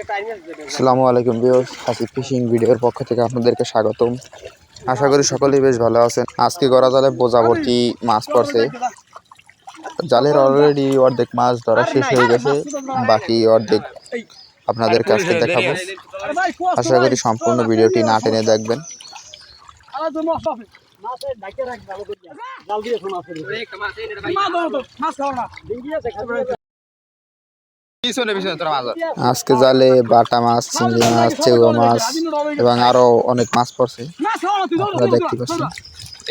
আসসালামু আলাইকুম বিয়স হাসি ফিশিং ভিডিওর পক্ষ থেকে আপনাদেরকে স্বাগতম। আশা করি সকলেই বেশ ভালো আছেন। আজকে গড়া জালে বোঝা ভর্তি মাছ পড়ছে। জালের অলরেডি অর্ধেক মাছ ধরা শেষ হয়ে গেছে। বাকি অর্ধেক আপনাদের কাছে দেখাবো। আশা করি সম্পূর্ণ ভিডিওটি না টেনে দেখবেন। আজকে জালে বাটা মাছ চিংড়ি মাছ চেউয়া মাছ এবং আরও অনেক মাছ পড়ছে। আপনারা দেখতে পাচ্ছি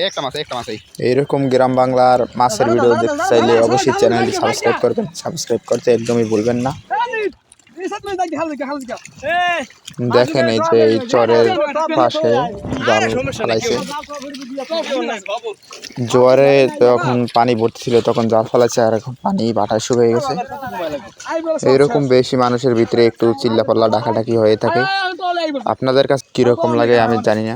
একটা মাছ একটা মাছ এইরকম গ্রাম বাংলার মাছের ভিডিও দেখতে চাইলে অবশ্যই চ্যানেলটি সাবস্ক্রাইব করবেন। সাবস্ক্রাইব করতে একদমই ভুলবেন না। দেখেন এই যে এই চরের পাশে ফেলাইছে। জোয়ারে যখন পানি ভর্তি তখন জাল ফেলাইছে আর এখন পানি বাটায় শুকিয়ে গেছে। এইরকম বেশি মানুষের ভিতরে একটু চিল্লাপাল্লা, ডাকাডাকি হয়ে থাকে। আপনাদের কাছে কীরকম লাগে আমি জানি না।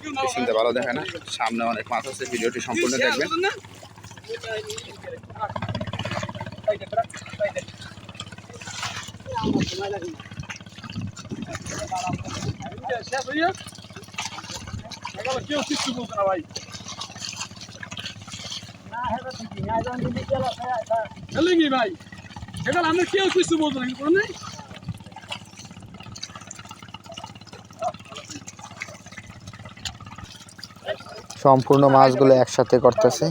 ফিশিংটা ভালো দেখে না সামনে অনেক মাছ আছে ভিডিওটি সম্পূর্ণ দেখবেন। ভাই চলেঙ্গি ভাই এখানে আমরা কেউ কিছু বলতো না কোনো নেই সম্পূর্ণ মাছগুলো একসাথে করতেছে।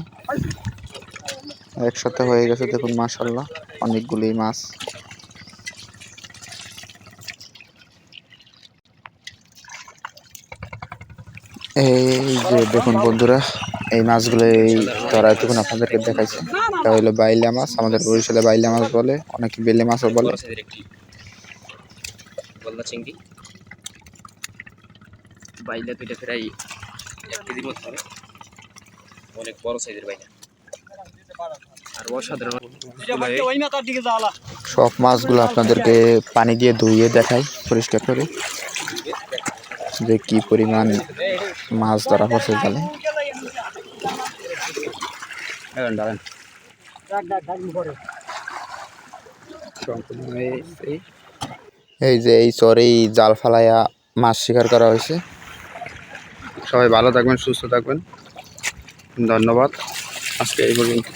একসাথে হয়ে গেছে, দেখুন মাশাল্লাহ অনেকগুলি মাছ। এই যে দেখুন বন্ধুরা, এই মাছগুলো এই ধরা এতক্ষণ আপনাদেরকে দেখাইছে। এটা হলো বাইলা মাছ, আমাদের বরিশালে বাইলা মাছ বলে, অনেকে বেলে মাছও বলে। বাইলা দুইটা এক কেজির মতো হবে। অনেক বড় সাইজের আর অসাধারণ সব মাছগুলো আপনাদেরকে পানি দিয়ে ধুইয়ে দেখাই পরিষ্কার করে। যে কি পরিমাণ মাছ ধরা পড়ছে জালে দাঁড়ান। এই যে এই চরেই জাল ফালাইয়া মাছ শিকার করা হয়েছে। সবাই ভালো থাকবেন সুস্থ থাকবেন। ধন্যবাদ। আজকে এই পর্যন্ত।